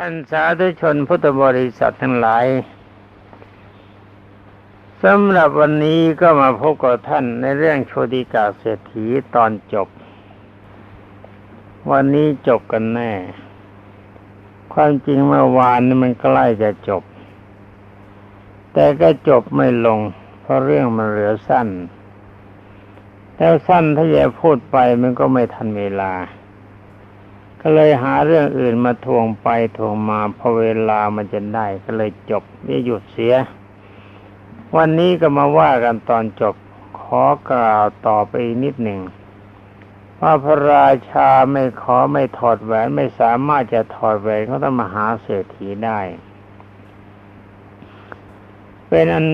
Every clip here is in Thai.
ท่านสาธุชนพุทธบริษัททั้งหลายสำหรับวันนี้ก็มาพบกับท่านในเรื่องโชติกาเศรษฐีตอนจบ วันนี้จบกันแน่ ความจริงเมื่อวานนี่มันใกล้จะจบ แต่ก็จบไม่ลง เพราะเรื่องมันเหลือสั้น แล้วสั้นถ้าจะพูดไปมันก็ไม่ทันเวลา ก็เลยหาเรื่องอื่นมาทวงไปทวงมาพอเวลามันจะได้ก็เลยจบนี่หยุดเสีย วันนี้ก็มาว่ากันตอนจบขอกล่าวต่อไปอีกนิดหนึ่งว่าพระราชาไม่ขอไม่ถอดแหวนไม่สามารถจะถอดแหวนเขาต้องมหาเศรษฐีได้ เป็นอัน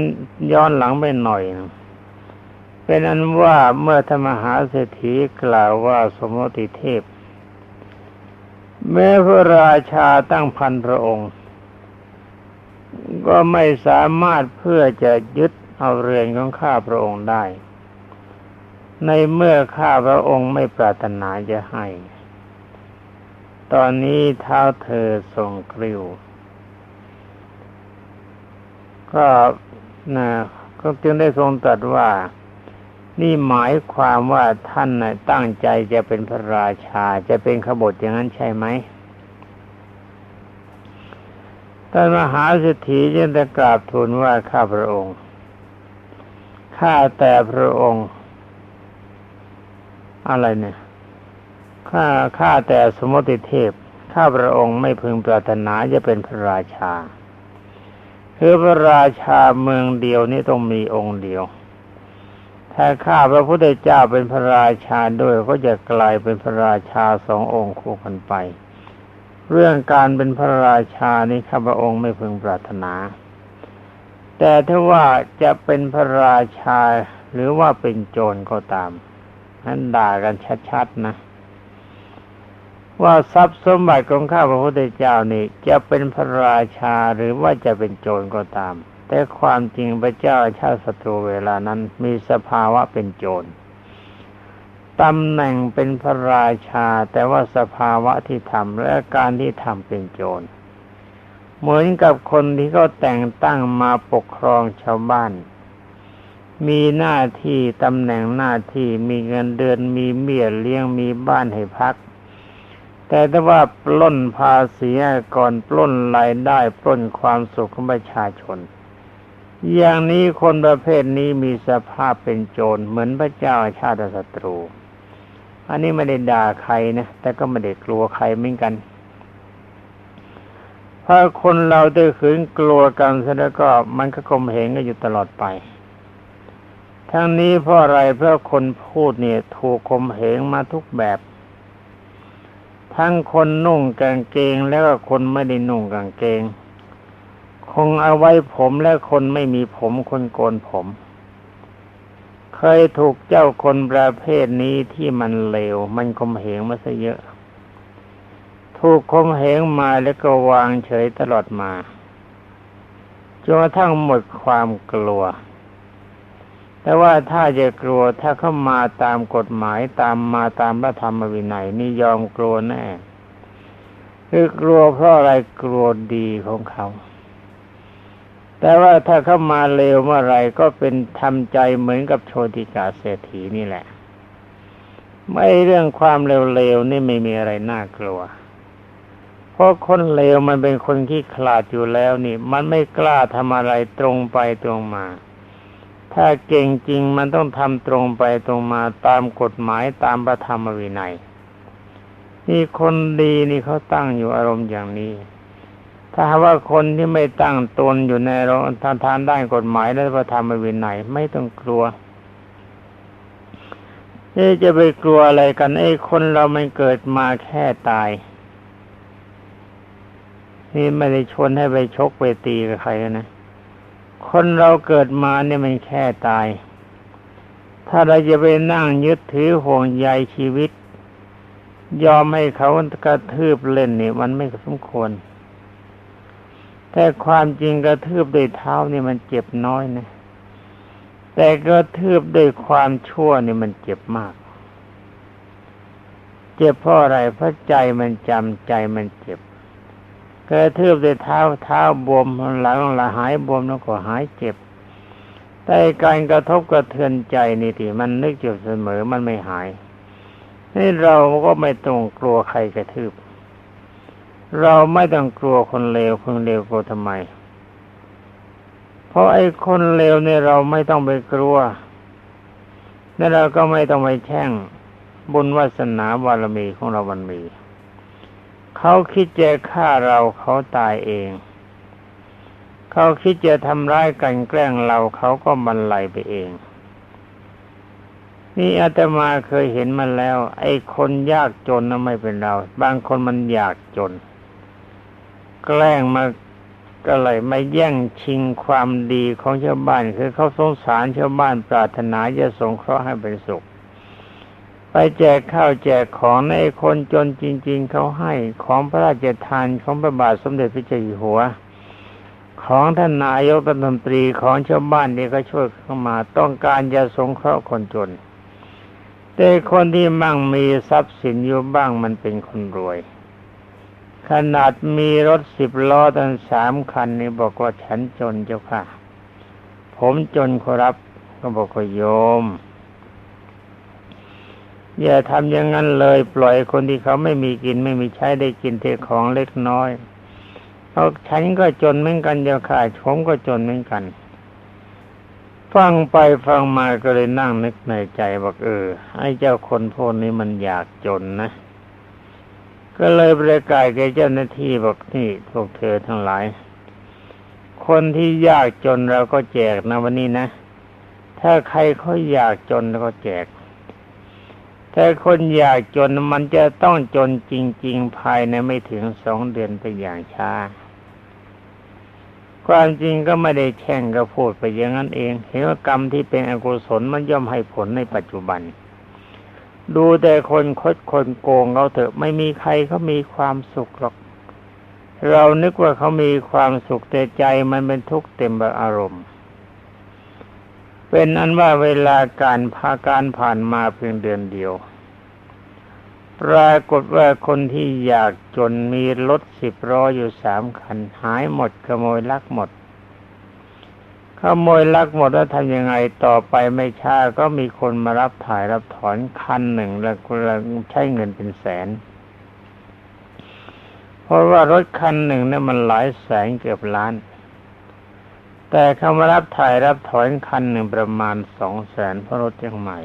ย้อนหลังไปหน่อยนะเป็นอันว่าเมื่อธรรมหาเศรษฐีกล่าวว่าสมมติเทพ แม้พระราชาตั้งพันพระองค์ ก็ไม่สามารถเพื่อจะยึดเอาเรือนของข้าพระองค์ได้ ในเมื่อข้าพระองค์ไม่ปรารถนาจะให้ ตอนนี้เท้าเธอทรงกริ้วก็นะก็จึงได้ทรงตรัสว่า นี่หมายความว่าท่านนะตั้งใจจะเป็นพระราชาจะเป็นขบฏอย่างนั้นใช่ไหมท่านมหาเศรษฐีจึงได้กราบทูลว่าข้าพระองค์ ข้าแต่พระองค์ อะไรเนี่ย ข้าข้าแต่สมมติเทพ ข้าพระองค์ไม่พึงปรารถนาจะเป็นพระราชา คือพระราชาเมืองเดียวนี่ต้องมีองค์เดียว ถ้าข้าพระพุทธเจ้าเป็นพระราชาด้วยก็จะกลายเป็นพระราชาสององค์คู่กันไป เรื่องการเป็นพระราชานี้ข้าพระองค์ไม่พึงปรารถนา แต่ถ้าว่าจะเป็นพระราชาหรือว่าเป็นโจรก็ตามนั้นด่ากันชัดๆนะว่าทรัพย์สมบัติของข้าพระพุทธเจ้านี่จะเป็นพระราชาหรือว่าจะเป็นโจรก็ตาม แต่ความจริงพระเจ้าชาติศัตรูเวลานั้นมีสภาวะเป็นโจรตำแหน่งเป็นพระราชา แต่ว่าสภาวะที่ทำและการที่ทำเป็นโจร เหมือนกับคนที่เขาแต่งตั้งมาปกครองชาวบ้าน มีหน้าที่ตำแหน่งหน้าที่มีเงินเดือนมีเมียเลี้ยงมีบ้านให้พัก แต่ถ้าว่าปล้นภาษีก่อนปล้นรายได้ปล้นความสุขของประชาชน อย่างนี้คนประเภทนี้มีสภาพเป็นโจรเหมือนพระเจ้าชาติศัตรู อันนี้ไม่ได้ด่าใครนะแต่ก็ไม่ได้กลัวใครเหมือนกันเพราะคนเราได้ขืนกลัวกันซะแล้วก็มันก็กลมเหงกันอยู่ตลอดไป ทั้งนี้เพราะอะไรเพราะคนพูดเนี่ยถูกคมเหงมาทุกแบบ ทั้งคนนุ่งกางเกงแล้วก็คนไม่ได้นุ่งกางเกง คงเอาไว้ผมและคนไม่มีผมคนโกนผม เคยถูกเจ้าคนประเภทนี้ที่มันเลว มันคมเหงมาซะเยอะ ถูกคมเหงมาแล้วก็วางเฉยตลอดมาจนกระทั่งหมดความกลัว แต่ว่าถ้าจะกลัวถ้าเข้ามาตามกฎหมายตามมาตามพระธรรมวินัยนี่ยอมกลัวแน่คือกลัวเพราะอะไรกลัวดีของเขา แต่ว่าถ้าเข้ามาเร็วเมื่อไรก็เป็นทำใจเหมือนกับโชติกาเศรษฐีนี่แหละ ไม่เรื่องความเร็วๆนี่ไม่มีอะไรน่ากลัว เพราะคนเลวมันเป็นคนที่ขลาดอยู่แล้วนี่ มันไม่กล้าทำอะไรตรงไปตรงมา ถ้าเก่งจริงมันต้องทำตรงไปตรงมาตามกฎหมายตามพระธรรมวินัยนี่คนดีนี่เขาตั้งอยู่อารมณ์อย่างนี้ ถ้าว่าคนที่ไม่ตั้งตนอยู่ในรมณ์ทางทางด้านกฎหมายและพระธรรมวินัยไม่ต้องกลัวเอ๊จะไปกลัวอะไรกันไอ้คนเรามันเกิดมาแค่ตาย นี่ไม่ได้ชวนให้ไปชกไปตีกับใครนะคนเราเกิดมาเนี่ยมันแค่ตาย ถ้าเราจะไปนั่งยึดถือห่วงใยชีวิต ยอมให้เขากระทืบเล่นนี่มันไม่สมควร แต่ความจริงกระทืบด้วยเท้านี่มันเจ็บน้อยนะ แต่กระทืบด้วยความชั่วนี่มันเจ็บมาก เจ็บเพราะอะไรเพราะใจมันจำใจมันเจ็บกระทืบด้วยเท้าเท้าบวมหลังละหายบวมแล้วก็หายเจ็บ แต่การกระทบกระเทือนใจนี่ที่มันนึกอยู่เสมอมันไม่หาย นี่เราก็ไม่ต้องกลัวใครกระทืบ เราไม่ต้องกลัวคนเลวคนเลวกลัวทำไม เพราะไอ้คนเลวเนี่ยเราไม่ต้องไปกลัวและเราก็ไม่ต้องไปแช่งบุญวาสนาบารมีของเรามันมี เขาคิดจะฆ่าเราเขาตายเอง เขาคิดจะทำร้ายกันแกล้งเราเขาก็บรรลัยไปเอง นี่อาตมาเคยเห็นมาแล้ว ไอ้คนยากจนน่ะไม่เป็นเรา บางคนมันอยากจน แกล้งมาก็เลยมาแย่งชิงความดีของชาวบ้าน คือเขาสงสารชาวบ้านปรารถนาจะสงเคราะห์ให้เป็นสุข ไปแจกข้าวแจกของในคนจนจริง ๆ เขาให้ของพระราชทานของพระบาทสมเด็จพระเจ้าอยู่หัว ของท่านนายกรัฐมนตรีของชาวบ้านนี่ก็ช่วยเข้ามาต้องการจะสงเคราะห์คนจน แต่คนที่มั่งมีทรัพย์สินอยู่บ้างมันเป็นคนรวย ขนาดมีรถสิบล้อตั้งสามคันนี่บอกว่าฉันจนเจ้าค่ะ ผมจนขอรับก็บอกว่าโยม อย่าทำอย่างนั้นเลย ปล่อยคนที่เขาไม่มีกินไม่มีใช้ได้กินเทของเล็กน้อยเพราะฉันก็จนเหมือนกันเจ้าค่ะผมก็จนเหมือนกัน ฟังไปฟังมาก็เลยนั่งนึกในใจบอกเออไอ้เจ้าคนพวกนี้มันอยากจนนะ ก็เลยประกาศแก่เจ้าหน้าที่บอกนี่พวกเธอทั้งหลาย คนที่ยากจนเราก็แจกนะวันนี้นะ ถ้าใครเขาอยากจนเราก็แจก แต่คนอยากจนมันจะต้องจนจริง ๆ ภายในไม่ถึงสองเดือนเป็นอย่างช้า ความจริงก็ไม่ได้แช่งก็พูดไปอย่างนั้นเอง เห็นว่ากรรมที่เป็นอกุศลมันย่อมให้ผลในปัจจุบัน ดูแต่คนคดคนโกงเราเถอะ ไม่มีใครเขามีความสุขหรอก เรานึกว่าเขามีความสุขแต่ใจมันเป็นทุกข์เต็มอารมณ์ เป็นอันว่าเวลาการพาการผ่านมาเพียงเดือนเดียวปรากฏว่าคนที่อยากจนมีรถสิบล้ออยู่สามคัน หายหมดขโมยลักหมด ขโมยลักหมดแล้วทำยังไงต่อไปไม่ช้าก็มีคนมารับถ่ายรับถอนคันหนึ่งแล้วคนละใช้เงินเป็นแสน เพราะว่ารถคันหนึ่งนี่มันหลายแสนเกือบล้าน แต่เขามารับถ่ายรับถอนคันหนึ่งประมาณสองแสนเพราะรถยังใหม่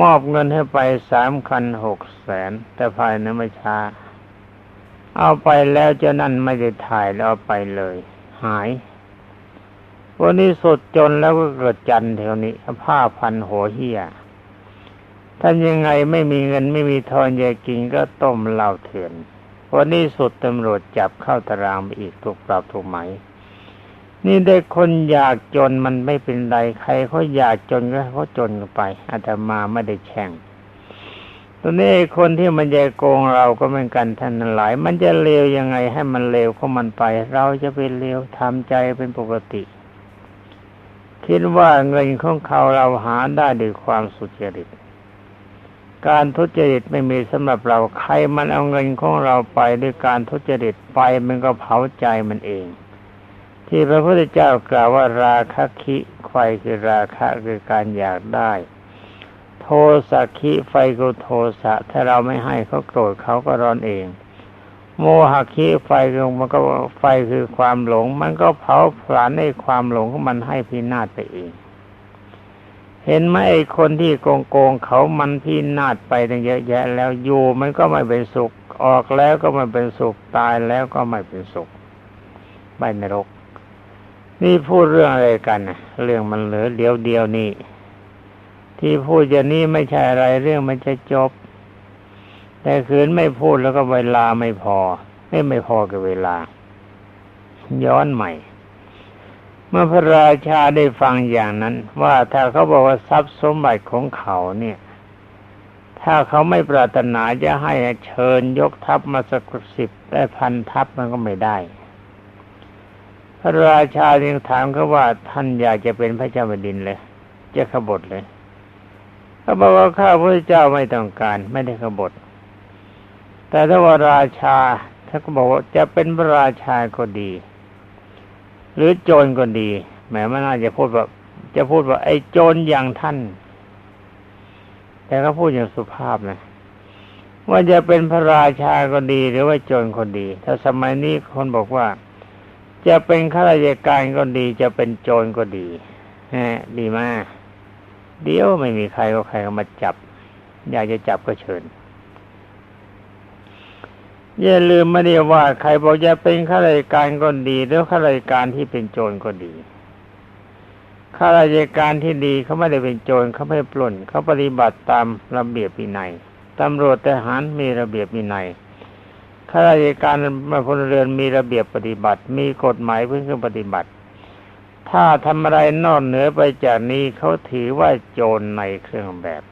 มอบเงินให้ไปสามคันหกแสนแต่ภายในไม่ช้า เอาไปแล้วเจ้านั่นไม่ได้ถ่ายแล้วเอาไปเลย หาย วันนี้สดจนแล้วก็เกิดจันแถวนี้ผ้าพันหัวเหี้ยท่านยังไงไม่มีเงินไม่มีทองยากินก็ต้มเหล้าเถื่อนวันนี้สุดตำรวจจับเข้าตารางไปอีกถูกปรับถูกไหม นี่ได้คนอยากจนมันไม่เป็นไรใครเขาอยากจนก็เขาจนกันไปอาตมาไม่ได้แช่งตอนนี้คนที่มันจะโกงเราก็เหมือนกันท่านหลาย มันจะเลวยังไงให้มันเลวของมันไป เราจะเป็นเลวทำใจเป็นปกติ คิดว่าเงินของเขาเราหาได้ด้วยความสุจริต การทุจริตไม่มีสำหรับเราใครมันเอาเงินของเราไปด้วยการทุจริตไปมันก็เผาใจมันเอง ที่พระพุทธเจ้ากล่าวว่าราคะคิไฟคือราคะคือการอยากได้ โทสักคิไฟก็โทสะถ้าเราไม่ให้เขาโกรธเขาก็ร้อนเอง โมหะคีไฟคือมันก็ไฟคือความหลง มันก็เผาผลาญในความหลงของมันให้พินาศไปเอง เห็นไหมไอ้คนที่โกงโกงเขามันพินาศไปตั้งเยอะแยะ แล้วอยู่มันก็ไม่เป็นสุข ออกแล้วก็ไม่เป็นสุขตายแล้วก็ไม่เป็นสุขไปนรก นี่พูดเรื่องอะไรกันนะเรื่องมันเหลือเดียวเดียวนี่ที่พูดอย่างนี้ไม่ใช่อะไรเรื่องมันจะจบ แต่คืนไม่พูดแล้วก็เวลาไม่พอ ไม่ไม่พอกับเวลา ย้อนใหม่ เมื่อพระราชาได้ฟังอย่างนั้น ว่าถ้าเขาบอกว่าทรัพย์สมบัติของเขาเนี่ย ถ้าเขาไม่ปรารถนาจะให้เชิญยกทัพมาสักสิบได้พันทัพมันก็ไม่ได้ พระราชาจึงถามเขาว่าท่านอยากจะเป็นพระเจ้าแผ่นดินเลย จะขบฏเลยเขาบอกว่าข้าพระเจ้าไม่ต้องการ ไม่ได้ขบฏ แต่ถ้าว่าราชาท่านก็บอกว่าจะเป็นพระราชาก็ดี หรือโจรก็ดีแหมมันน่าจะพูดว่าจะพูดว่าไอ้โจรอย่างท่าน แต่ก็พูดอย่างสุภาพนะว่าจะเป็นพระราชาก็ดีหรือว่าโจรคนดี ถ้าสมัยนี้คนบอกว่า จะเป็นข้าราชการก็ดี จะเป็นโจรก็ดีฮะดีมาก เดี๋ยวไม่มีใครก็ใครก็มาจับ อยากจะจับก็เชิญ อย่าลืมไม่ได้ว่าใครบอกจะเป็นข้าราชการก็ดีหรือข้าราชการที่เป็นโจรก็ดีข้าราชการที่ดีเขาไม่ได้เป็นโจรเขาไม่ปล้นเขาปฏิบัติตามระเบียบวินัยตำรวจทหารมีระเบียบวินัยข้าราชการมาพลเรือนมีระเบียบปฏิบัติ มีกฎหมายเพื่อปฏิบัติ ถ้าทำอะไรนอกเหนือไปจากนี้เขาถือว่าโจรในเครื่องแบบ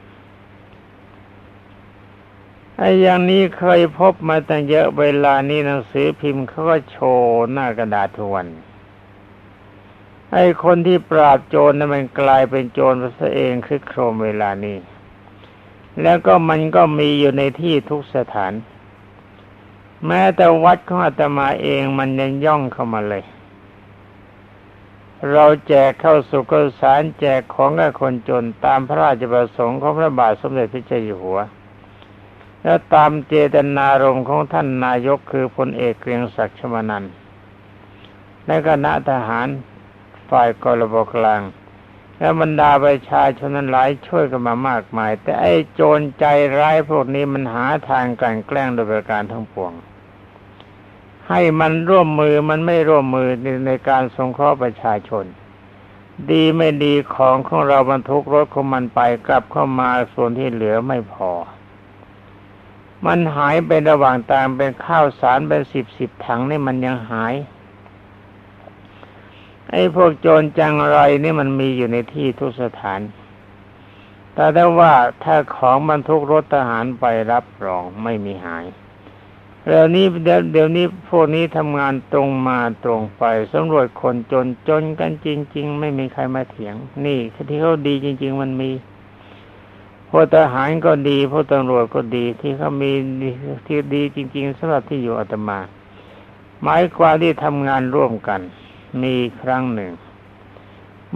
ไอ้อย่างนี้เคยพบมาตั้งเยอะเวลานี้หนังสือพิมพ์เขาก็โชว์หน้ากระดาษทวนไอ้คนที่ปราบโจรนั้นมันกลายเป็นโจรไปซะเองคือโครมเวลานี้ แล้วก็มันก็มีอยู่ในที่ทุกสถาน แม้แต่วัดของอาตมาเองมันยังย่องเข้ามาเลย เราแจกเข้าสุกสารแจกของกับคนจนตามพระราชประสงค์ของพระบาทสมเด็จพระเจ้าอยู่หัว แล้วตามเจตนารมณ์ของท่านนายกคือพลเอกเกรียงศักดิ์ชมานันและคณะทหารฝ่ายกรบกลาง และบรรดาประชาชนนั้นหลายช่วยกันมามากมาย แต่ไอ้โจรใจร้ายพวกนี้มันหาทางการแกล้งโดยประการทั้งปวง ให้มันร่วมมือมันไม่ร่วมมือในในการสงเคราะห์ประชาชน ดีไม่ดีของของเราบรรทุกรถของมันไปกลับเข้ามาส่วนที่เหลือไม่พอ มันหายไประหว่างทางเป็นข้าวสารเป็นสิบสิบถังนี่มันยังหาย ไอ้พวกโจรจังไรนี่มันมีอยู่ในที่ทุกสถาน แต่ถ้าว่าถ้าของบรรทุกรถทหารไปรับรองไม่มีหายเดี๋ยวนี้เดี๋ยวนี้พวกนี้ทำงานตรงมาตรงไปสำรวจคนจนจนกันจริง ๆ ไม่มีใครมาเถียง นี่ที่เขาดีจริง ๆ มันมี พวกทหารก็ดีพวกตำรวจก็ดีที่เขามีที่ดีจริง ๆสำหรับที่อยู่อาตมาหมายความที่ทำงานร่วมกัน มีครั้งหนึ่ง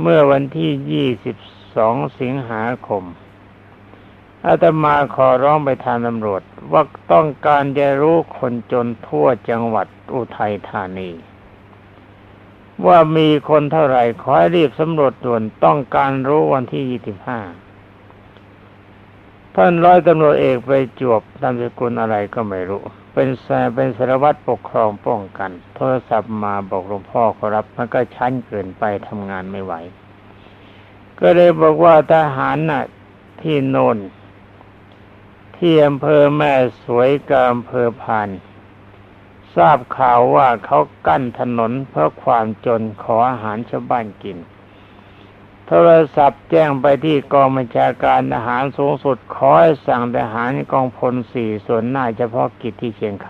เมื่อวันที่ยี่สิบสองสิงหาคมอาตมาขอร้องไปทางตำรวจ ว่าต้องการจะรู้คนจนทั่วจังหวัดอุทัยธานี ว่ามีคนเท่าไหร่ขอให้รีบสำรวจด่วนต้องการรู้วันที่ยี่สิบห้า ท่านร้อยตำรวจเอกไปจวบตามสกุลอะไรก็ไม่รู้ เป็นสเป็นสารวัตรปกครองป้องกัน โทรศัพท์มาบอกหลวงพ่อขอรับมันก็ชั้นเกินไปทำงานไม่ไหว ก็เลยบอกว่าทหารน่ะที่โนนที่อำเภอแม่สวยกับอำเภอพานทราบข่าวว่าเขากั้นถนนเพื่อความจนขออาหารชาวบ้านกิน โทรศัพท์แจ้งไปที่กองบัญชาการทหารสูงสุดขอให้สั่งทหารกองพลสี่ส่วนหน้าเฉพาะกิจที่เชียงค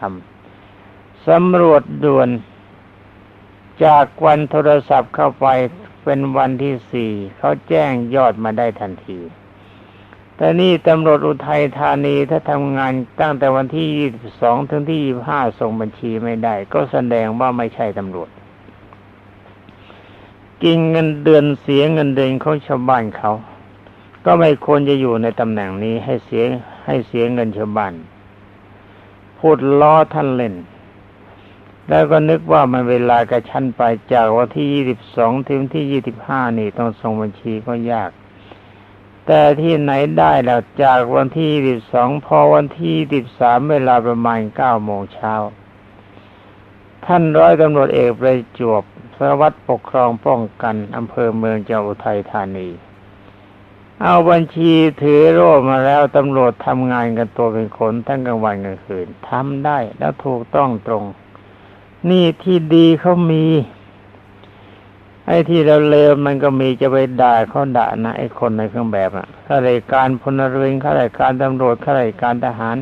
ำสำรวจด่วนจากวันโทรศัพท์เข้าไปเป็นวันที่สี่เขาแจ้งยอดมาได้ทันที แต่นี่ตำรวจอุทัยธานีถ้าทำงานตั้งแต่วันที่ยี่สองถึงที่ยี่ห้าส่งบัญชีไม่ได้ ก็แสดงว่าไม่ใช่ตำรวจ กินเงินเดือนเสียเงินเดือนของชาวบ้านเขา ก็ไม่ควรจะอยู่ในตำแหน่งนี้ให้เสียให้เสียเงินชาวบ้าน พูดล้อท่านเล่น แล้วก็นึกว่ามันเวลากระชั้นไปจากวันที่ยี่สิบสองถึงที่ยี่สิบห้านี่ต้องส่งบัญชีก็ยาก แต่ที่ไหนได้แล้วจากวันที่ยี่สิบสองพอวันที่สิบสามเวลาประมาณเก้าโมงเช้าท่านร้อยตำรวจเอกประจวบ สารวัตรปกครองป้องกันอำเภอเมืองจังหวัดอุทัยธานี เอาบัญชีถือโร่มาแล้วตำรวจทำงานกันตัวเป็นคนทั้งกลางวันกลางคืนทำได้แล้วถูกต้องตรง นี่ที่ดีเขามีไอ้ที่เราเลวมันก็มีจะไปด่าเขาด่านะไอ้คนในเครื่องแบบอะข้าราชการพลเรือนข้าราชการตำรวจข้าราชการทหาร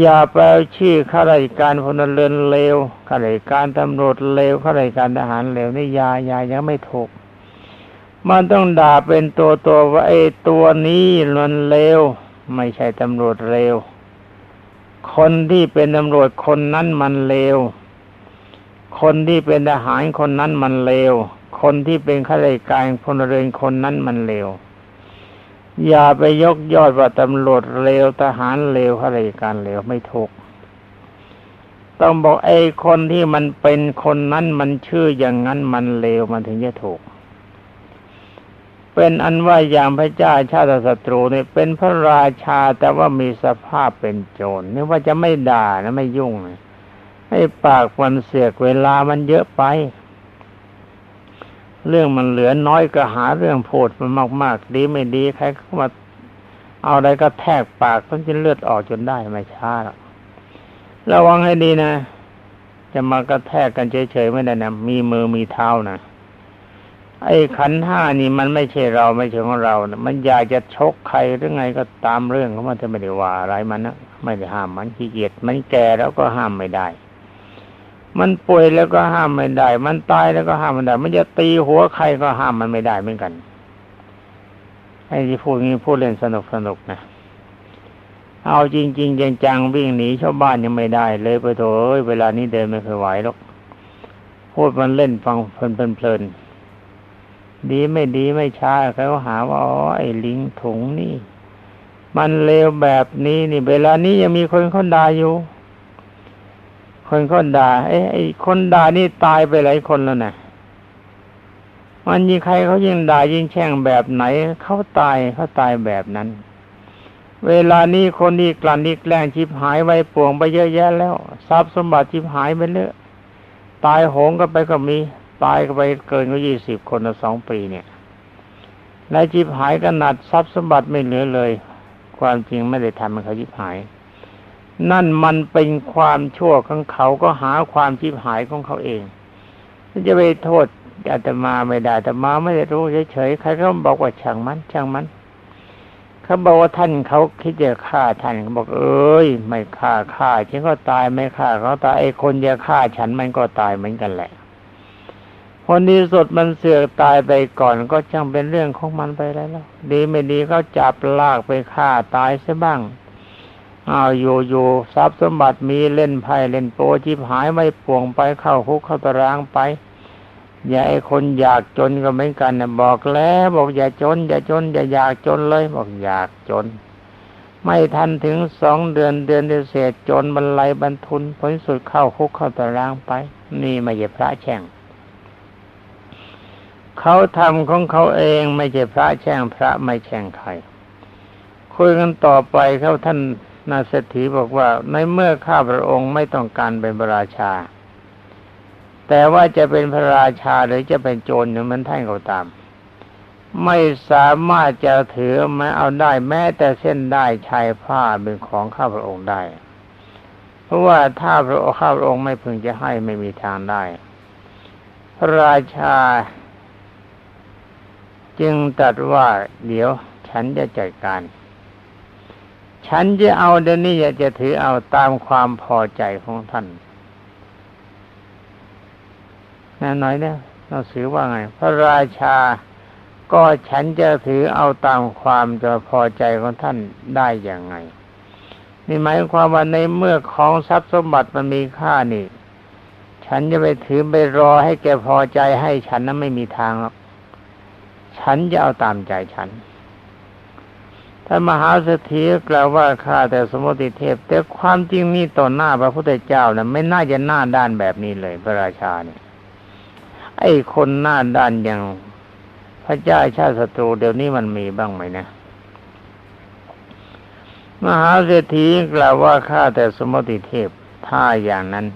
อย่าไปเอาชื่อข้าราชการพลเรือนเลวข้าราชการตำรวจเลวข้าราชการทหารเลวนี่ยายายังไม่ถูก มันต้องด่าเป็นตัวตัวว่าไอ้ตัวนี้มันเลวไม่ใช่ตำรวจเลวคนที่เป็นตำรวจคนนั้นมันเลวคนที่เป็นทหารคนนั้นมันเลวคนที่เป็นข้าราชการพลเรือนคนนั้นมันเลว อย่าไปยกยอดว่าตำรวจเลวทหารเลวข้าราชการเลวไม่ถูก ต้องบอกไอ้คนที่มันเป็นคนนั้นมันชื่ออย่างนั้นมันเลวมันถึงจะถูก เป็นอันว่าอย่างพระเจ้าชาติศัตรูเนี่ยเป็นพระราชาแต่ว่ามีสภาพเป็นโจรนี่ว่าจะไม่ด่านะไม่ยุ่งนะให้ปากมันเสียกเวลามันเยอะไป เรื่องมันเหลือน้อยก็หาเรื่องพูดมันมากๆ ดีไม่ดีใครเข้ามาเอาอะไรก็แทกปากต้องจะเลือดออกจนได้ไม่ช้าหรอกระวังให้ดีนะ จะมากระแทกกันเฉยๆไม่ได้นะมีมือมีเท้านะไอ้ขันห้านี่มันไม่ใช่เราไม่ใช่ของเรานะมันอยากจะชกใครหรือไงก็ตามเรื่องเของมันจะไม่ได้ว่าอะไรมันนะไม่ได้ห้ามมันขี้เกียจมันแก่แล้วก็ห้ามไม่ได้ มันป่วยแล้วก็ห้ามไม่ได้ มันตายแล้วก็ห้ามไม่ได้ มันจะตีหัวใครก็ห้ามมันไม่ได้เหมือนกัน ไอ้ที่พูดงี้พูดเล่นสนุกสนุกนะ เอาจริงๆจังๆวิ่งหนีชาวบ้านยังไม่ได้ เลยไปโถเอ้ยเวลานี้เดินไม่เคยไหวหรอก พูดมันเล่นฟังเพลินๆ ดีไม่ดีไม่ช้าเขาหาว่าอ๋อไอ้ลิงถุงนี่ มันเลวแบบนี้นี่ เวลานี้ยังมีคนคนด่าอยู่ คนคนด่าไอ้ไอ้คนด่านี่ตายไปหลายคนแล้วนะมันยิ่งใครเขายิ่งด่ายิ่งแช่งแบบไหนเขาตายเขาตายแบบนั้น เวลานี้คนนี้กลั่นนี้แกล้งชิบหายไว้ป่วงไปเยอะแยะแล้ว ทรัพย์สมบัติชิบหายไปเยอะตายโหงก็ไปก็มีตายก็ไปเกินกว่ายี่สิบคนในสองปีเนี่ยและชิบหายก็หนัดทรัพย์สมบัติไม่เหลือเลย ความจริงไม่ได้ทำมันเขาชิบหาย นั่นมันเป็นความชั่วของเขาก็หาความชิบหายของเขาเองจะไปโทษอาตมาไม่ได้แต่มาไม่ได้รู้เฉยๆใครเขาบอกว่าช่างมันช่างมันเขาบอกว่าท่านเขาคิดจะฆ่าท่านเขาบอกเอ้ยไม่ฆ่าฆ่าฉันก็ตายไม่ฆ่าเขาตายไอ้คนจะฆ่าฉันมันก็ตายเหมือนกันแหละคนดีสดมันเสือกตายไปก่อนก็ช่างเป็นเรื่องของมันไปแล้วดีไม่ดีเขาจับลากไปฆ่าตายซะบ้าง อ้าวอยู่อยู่ทรัพย์สมบัติมีเล่นไพ่เล่นโปจิบหายไม่ป่วงไปเข้าคุกเข้าตารางไป อย่าไอ้คนอยากจนก็เหมือนกันนะบอกแล้วบอกอย่าจน อย่าจน อย่าอยากจนเลย บอกอยากจน ไม่ทันถึงสองเดือนเดือนเศษจนบรรลัยบรรทุนผลสุดเข้าคุกเข้าตารางไป นี่ไม่ใช่พระแช่งเขาทำของเขาเองไม่ใช่พระแช่งพระไม่แช่งใครคุยกันต่อไปเขาท่าน นาเศรษฐีบอกว่าในเมื่อข้าพระองค์ไม่ต้องการเป็นพระราชา แต่ว่าจะเป็นพระราชาหรือจะเป็นโจรอย่างมันท่านก็ตาม ไม่สามารถจะถือม้เอาได้แม้แต่เส้นได้ชายผ้าเป็นของข้าพระองค์ได้ เพราะว่าถ้าพระข้าพระองค์ไม่พึงจะให้ไม่มีทางได้ พระราชา จึงตรัสว่าเดี๋ยวฉันจะจัดการ ฉันจะเอาเดี๋ยวนี้อยากจะถือเอาตามความพอใจของท่านน่น้อยเนี่ยเราสือว่าไง พระราชาก็ฉันจะถือเอาตามความจะพอใจของท่านได้อย่างไง นี่หมายความว่าในเมื่อของทรัพย์สมบัติมันมีค่านี่ ฉันจะไปถือไปรอให้แกพอใจให้ฉันนั้นไม่มีทางหรอกฉันจะเอาตามใจฉัน ท่านมหาเศรษฐีกล่าวว่าข้าแต่สมุติเทพ แต่ความจริงนี่ต่อหน้าพระพุทธเจ้านะไม่น่าจะหน้าด้านแบบนี้เลย พระราชาเนี่ยไอ้คนหน้าด้านอย่างพระเจ้าชาติศัตรูเดี๋ยวนี้มันมีบ้างไหมนะมหาเศรษฐีกล่าวว่าข้าแต่สมุติเทพถ้าอย่างนั้น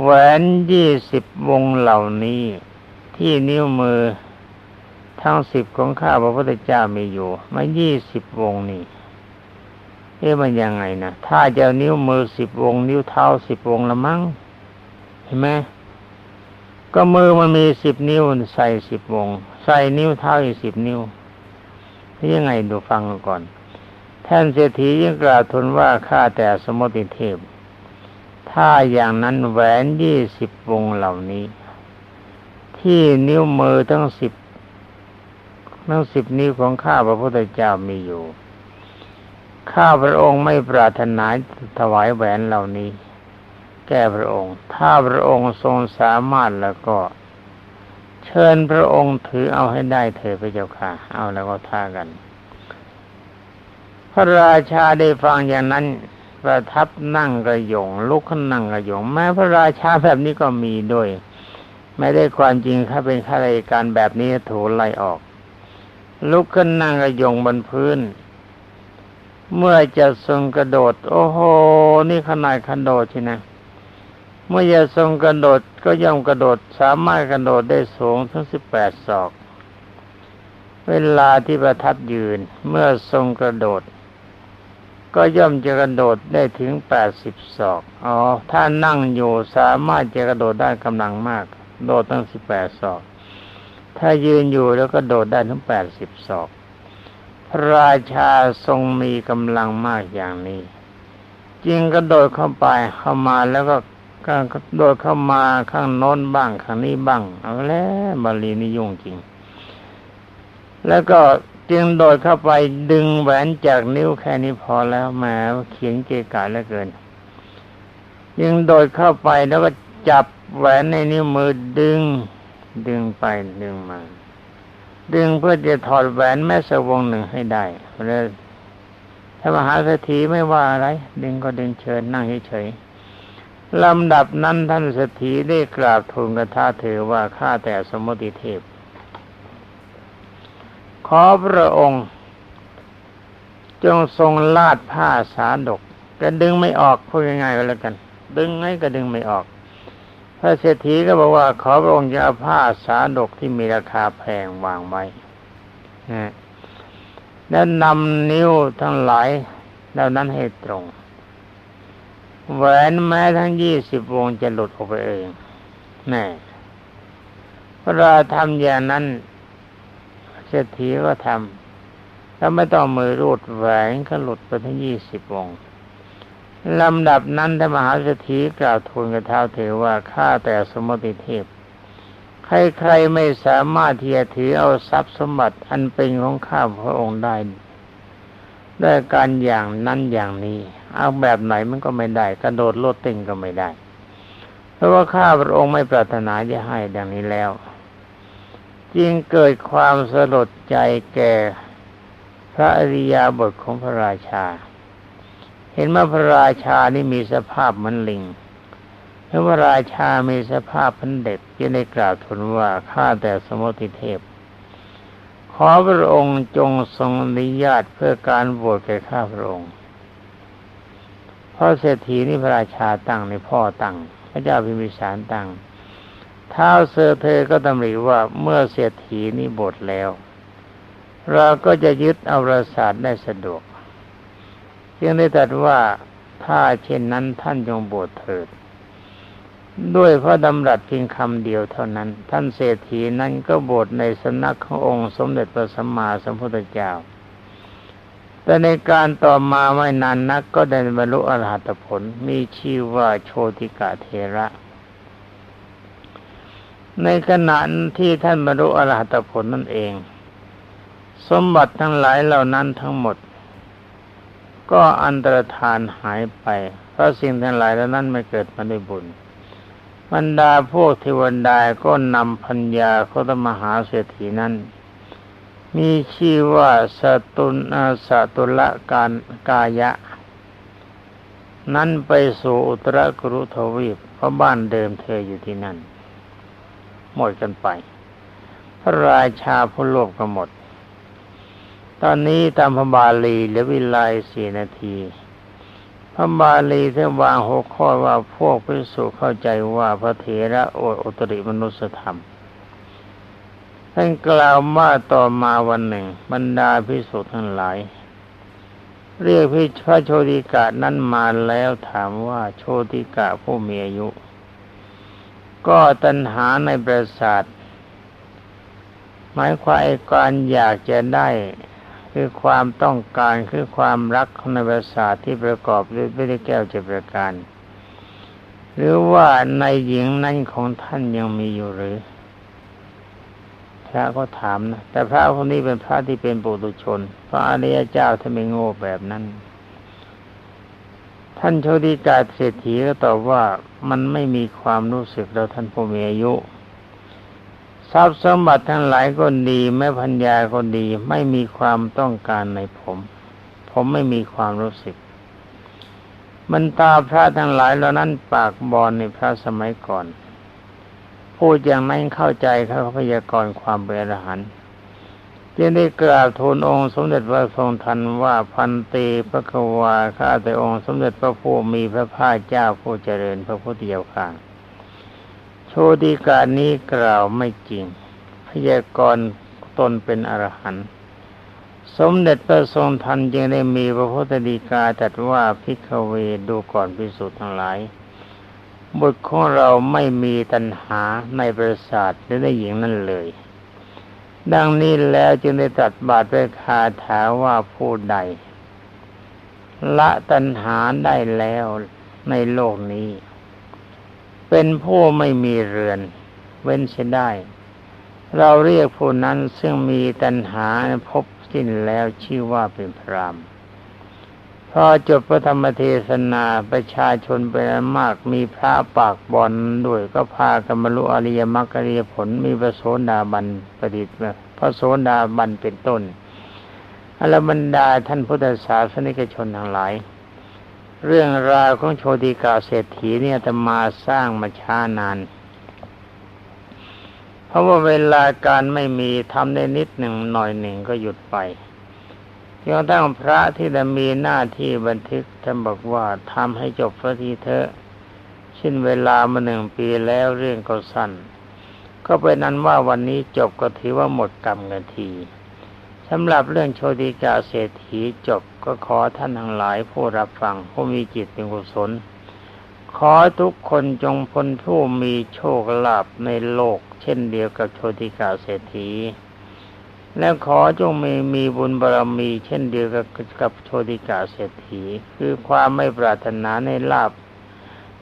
แหวนยี่สิบวงเหล่านี้ที่นิ้วมือ ทั้งสิบของข้าพระพุทธเจ้ามีอยู่ มายี่สิบวงนี่เอ๊ะมันยังไงนะถ้าจะนิ้วมือสิบวง นิ้วเท้าสิบวงละมั้งเห็นไหมก็มือมันมีสิบนิ้วใส่สิบวง ใส่นิ้วเท้าอีกสิบนิ้วนี่ยังไงดูฟังก่อน แท่นเศรษฐียังกล่าวทูลว่าข้าแต่สมุติเทพ ถ้าอย่างนั้นแหวนยี่สิบวงเหล่านี้ ที่นิ้วมือทั้งสิบ ทั้งสิบนิ้วของข้าพระพุทธเจ้ามีอยู่ ข้าพระองค์ไม่ปรารถนาถวายแหวนเหล่านี้ แก่พระองค์ ถ้าพระองค์ทรงสามารถแล้วก็ เชิญพระองค์ถือเอาให้ได้เถิดพระเจ้าค่ะ เอาแล้วก็ท่ากัน พระราชาได้ฟังอย่างนั้นประทับนั่งกระยงลุกขึ้นนั่งกระยงแม้พระราชาแบบนี้ก็มีด้วย ไม่ได้ความจริงถ้าเป็นข้าราชการแบบนี้ถูกไล่ออก ลุกขึ้นนั่งกระยงบนพื้น เมื่อจะทรงกระโดด โอ้โห นี่ขนาดกระโดดใช่นะเมื่อจะทรงกระโดดก็ย่อมกระโดดสามารถกระโดดได้สูงถึงสิบแปดศอก เวลาที่ประทับยืน เมื่อทรงกระโดด ก็ย่อมจะกระโดดได้ถึงแปดสิบศอกอ๋อถ้านั่งอยู่สามารถจะกระโดดได้กำลังมาก โดดตั้งสิบแปดศอก ถ้ายืนอยู่แล้วก็โดดได้ถึงแปดสิบศอก พระราชาทรงมีกำลังมากอย่างนี้จึงกระโดดเข้าไปเข้ามาแล้วก็ก็โดดเข้ามาข้างโน้นบ้างข้างนี้บ้าง เอาแล้วบาลีนี่ยุ่งจริง แล้วก็จึงโดดเข้าไปดึงแหวนจากนิ้วแค่นี้พอแล้วแหมเขียนเกกะเหลือเกินจึงโดดเข้าไปแล้วก็จับแหวนในนิ้วมือดึง ดึงไปดึงมา ดึงเพื่อจะถอดแหวนแม่สวงหนึ่งให้ได้เพราะถ้ามหาเศรษฐีไม่ว่าอะไร ดึงก็ดึงเชิญนั่งเฉยๆลำดับนั้นท่านเศรษฐีได้กราบทูลกระทาเธอว่าข้าแต่สมมติเทพ ขอพระองค์ จงทรงลาดผ้าสาดกก็ดึงไม่ออกพูดง่ายๆก็แล้วกัน ดึงไงก็ดึงไม่ออก พระเศรษฐีก็บอกว่าขอพระองค์จะเอาผ้าสาดกที่มีราคาแพงวางไว้นะแล้วนำนิ้วทั้งหลายเหล่านั้นให้ตรง แหวนแม้ทั้งยี่สิบวงจะหลุดออกไปเองแน่พระราทำอย่างนั้นเศรษฐีก็ทำแล้วไม่ต้องมือรูดแหวนก็หลุดไปทั้งยี่สิบวง ลำดับนั้นท่านมหาเศรษฐีกล่าวทูลกระเท้าเถอว่าข้าแต่สมมติเทพ ใครๆไม่สามารถที่จะถือเอาทรัพย์สมบัติอันเป็นของข้าพระองค์ได้ด้วยการอย่างนั้นอย่างนี้ เอาแบบไหนมันก็ไม่ได้ กระโดดโลดเต้นก็ไม่ได้ เพราะว่าข้าพระองค์ไม่ปรารถนาจะให้ดังนี้แล้ว จึงเกิดความสลดใจแก่พระอริยาบทของพระราชา เห็นว่าพระราชานี่มีสภาพเหมือนลิงเห็นว่าราชามีสภาพพันเด็กจึงได้กล่าวทูลว่าข้าแต่สมุติเทพ ขอพระองค์จงทรงอนุญาตเพื่อการบวชแก่ข้าพระองค์เพราะเศรษฐีนี่พระราชาตั้งในพ่อตั้งพระเจ้าพิมพิสารตั้งท้าวเซอร์เธอก็ตำหนิว่าเมื่อเศรษฐีนี้บทแล้ว เราก็จะยึดเอาประสาทได้สะดวก จึงได้ตรัสว่าถ้าเช่นนั้นท่านจงบวชเถิด ด้วยพระดำรัสเพียงคำเดียวเท่านั้น ท่านเศรษฐีนั้นก็บวชในสำนักขององค์สมเด็จพระสัมมาสัมพุทธเจ้า แต่ในการต่อมาไม่นานนักก็ได้บรรลุอรหัตผล มีชื่อว่าโชติกะเทระ ในขณะที่ท่านบรรลุอรหัตผลนั่นเอง สมบัติทั้งหลายเหล่านั้นทั้งหมด ก็อันตรธานหายไป เพราะสิ่งทั้งหลายเหล่านั้นไม่เกิดมาด้วยบุญบรรดาพวกเทวดาก็นำพัญญาโคตมหาเศรษฐีนั้น มีชื่อว่าสตุนาสตุละการกายะ นั้นไปสู่อุตรกรุทวีปเพราะบ้านเดิมเธออยู่ที่นั่น หมดกันไป พระราชาผู้โลภก็หมด ตอนนี้ตามพระบาลีเหลือเวลาสี่นาที พระบาลีท่านวางหัวข้อว่าพวกพิสุเข้าใจว่าพระเถระโอดอุตริมนุสธรรมท่านกล่าวว่าต่อมาวันหนึ่ง บรรดาพิสุทั้งหลาย เรียกพิพระโชติกะนั้นมาแล้วถามว่าโชติกะผู้มีอายุ ก็ตัณหาในประสาทหมายความการอยากจะได้ คือความต้องการคือความรักในประสาทที่ประกอบด้วยไม่ได้แก้วจะประการ หรือว่าในหญิงนั้นของท่านยังมีอยู่หรือ พระก็ถามนะแต่พระคนนี้เป็นพระที่เป็นปุถุชน พระอริยเจ้าท่านไม่โง่แบบนั้น ท่านโชติกาเศรษฐีก็ตอบว่ามันไม่มีความรู้สึกแล้วท่านผู้มีอายุ ทรัพย์สมบัติทั้งหลายก็ดีแม่พัญญาก็ดี ไม่มีความต้องการในผม ผมไม่มีความรู้สึกบรรดาพระทั้งหลายเหล่านั้นปากบอลในพระสมัยก่อน พูดอย่างนั้นเข้าใจเขาพยากรณ์ความเป็นอรหันต์จึงได้กราบทูลองค์สมเด็จพระทรงทันว่าพันตีพระกวาข้าแต่องค์สมเด็จพระผู้มีพระภาคเจ้าผู้เจริญพระพุทธเจ้าข้า โชติกานี้กล่าวไม่จริง พยากรณ์ตนเป็นอรหันต์สมเด็จพระทรงทันจึงได้มีพระพุทธดีกาตรัสว่าพิกเวดูก่อนพิสุทธ์ทั้งหลายบุตรของเราไม่มีตัณหาในประสาทหรือในหญิงนั่นเลย ดังนี้แล้วจึงได้ตรัสบาทด้วยคาถาว่าผู้ใด ละตัณหาได้แล้วในโลกนี้ เป็นผู้ไม่มีเรือน เว้นเสียได้ เราเรียกผู้นั้นซึ่งมีตัณหาพบสิ้นแล้วชื่อว่าเป็นพรามพอจบพระธรรมเทศนาประชาชนเป็นมากมีพระปากบอลด้วยก็พากันบรรลุอริยมรรคอริยผลมีพระโสดาบันประดิษฐ์พระโสดาบันเป็นต้นอรบรรดาท่านพุทธศาสนิกชนทั้งหลาย เรื่องราวของโชติกาเศรษฐีเนี่ยจะมาสร้างมาช้านาน เพราะว่าเวลาการไม่มีทำได้นิดหนึ่งหน่อยหนึ่งก็หยุดไปจนตั้งพระที่จะมีหน้าที่บันทึกท่านบอกว่าทำให้จบสักทีเถอะชิ้นเวลามาหนึ่งปีแล้วเรื่องก็สั้น ก็เป็นนั้นว่าวันนี้จบก็ถือว่าหมดกรรมกันที สำหรับเรื่องโชติกาเศรษฐีจบก็ขอท่านทั้งหลายผู้รับฟังผู้มีจิตเป็นกุศล ขอทุกคนจงพ้นผู้มีโชคลาภในโลก เช่นเดียวกับโชติกาเศรษฐี และขอจงมีมีบุญบารรมี เช่นเดียวกับกับโชติกาเศรษฐี คือความไม่ปรารถนาในลาภ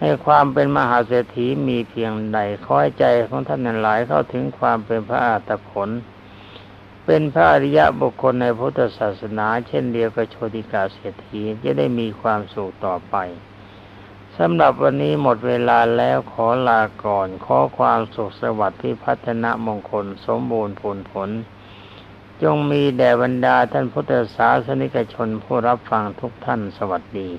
ในความเป็นมหาเศรษฐีมีเพียงใดขอให้ใจของท่านนั้นหลายเข้าถึงความเป็นพระอาตผล เป็นพระอริยะบุคคลในพุทธศาสนาเช่นเดียวกับโชติกาเศรษฐีจะได้มีความสุขต่อไปสำหรับวันนี้หมดเวลาแล้วขอลาก่อน ขอความสุขสวัสดิ์ที่พัฒนมงคลสมบูรณ์ผลผล จงมีแด่บรรดาท่านพุทธศาสนิกชนผู้รับฟังทุกท่านสวัสดี